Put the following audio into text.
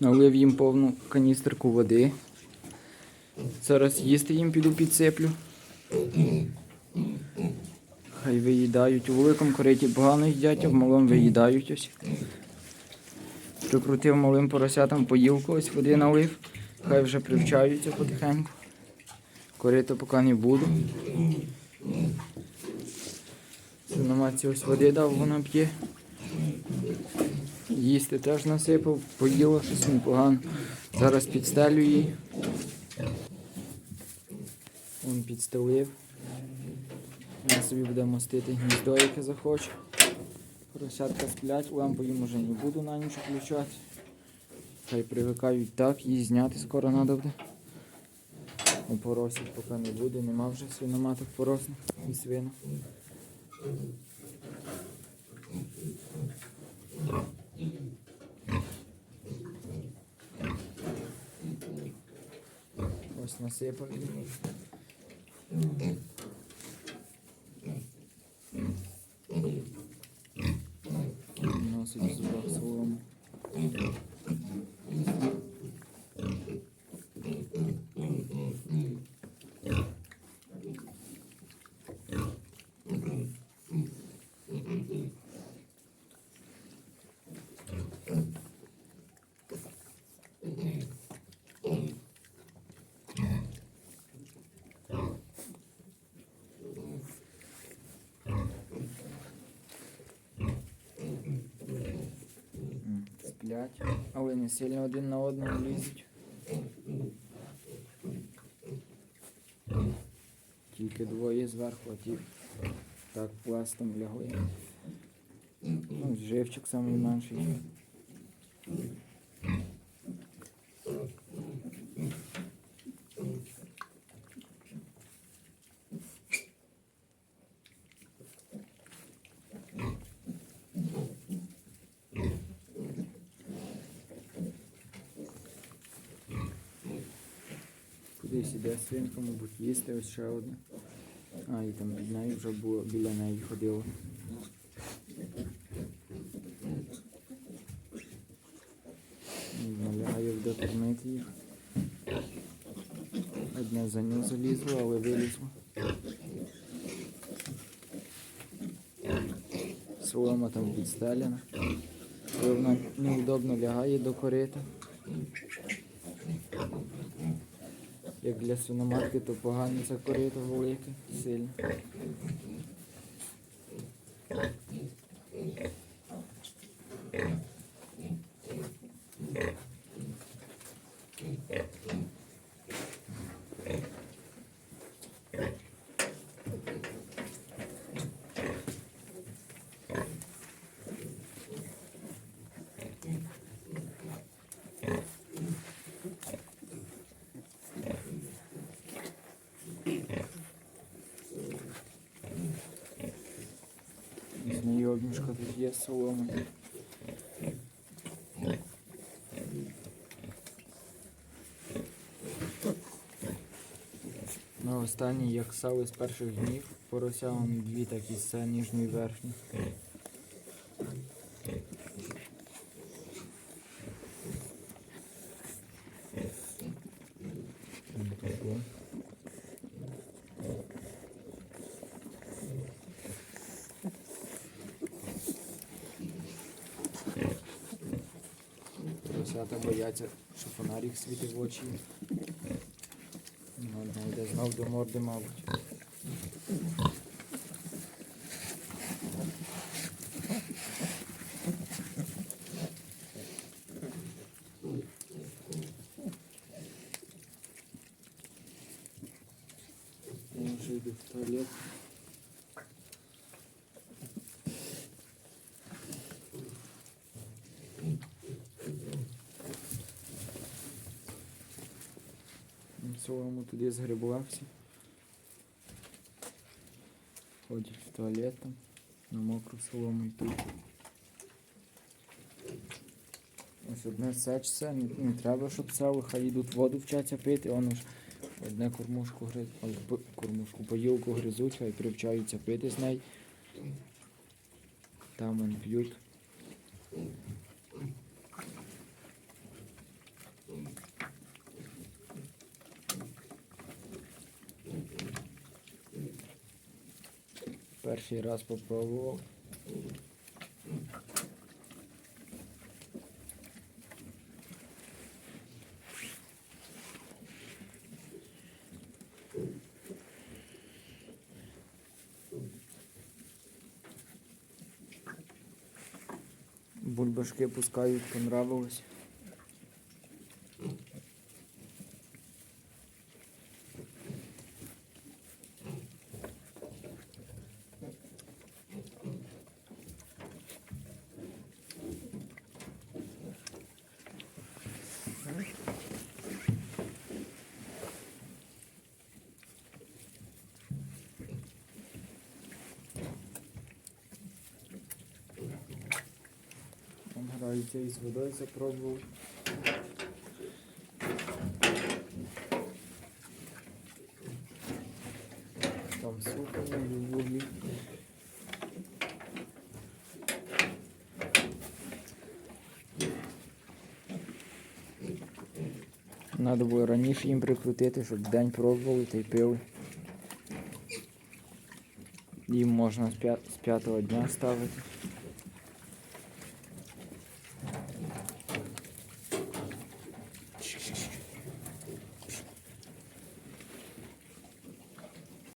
Налив їм повну каністерку води. Зараз їсти їм піду підсиплю. Хай виїдають. У великому кориті погано їдять, а в малому виїдають ось. Прикрутив малим поросятам поїлку, ось води налив. Хай вже привчаються потихеньку. Корито поки не буду. Намаці ось води дав, вона п'є. Їсти теж насипав, поїла щось непогано. Зараз підстелю її. Вон підстелив. Вона собі буде мостити гніздо, яке захоче. Поросятка сплять, лампу їм уже не буду на ніч включати. Хай привикають так, її зняти скоро треба буде. Опоросів поки не буде, нема вже свиноматок поросних і свинок. Ось насипав. Носить в зубах солому. Сплять, але не сильно один на одного лізуть. Тільки двоє зверху, а ті так пластом лягли. Ну, живчик найменший. Кудись іде свинка, мабуть, їсти ось ще одна. А, і там під нею вже було, біля неї ходило. Налягає буде кормити їх. Одне за нього залізло, але вилізло. Солома там підстелена. Вона неудобно лягає до корита. Як для свиноматки, то погано це корито велике, сильно. З тут є соломи. На останній, як сали з перших днів, порося дві такі з нижньої і Поросята бояться, що фонарик світить в очі. Йде знов до морди, мабуть. Я вже в туалет. Солому туди згребувався. Ходять в туалет там, на мокру солому йдуть. Ось одне сечце, не, не треба, щоб сало, хай йдуть воду вчаться пити, вони ж одне кормушку гриз, кормушку, поїлку гризуть, хай привчаються пити з неї. Там вони п'ють. Перший раз попробував. Бульбашки пускають, понравилось. Граються із водою запробував. Там в вуглі. Надо було раніше їм прикрутити, щоб день пробували та й пили. Їм можна з п'ятого дня ставити.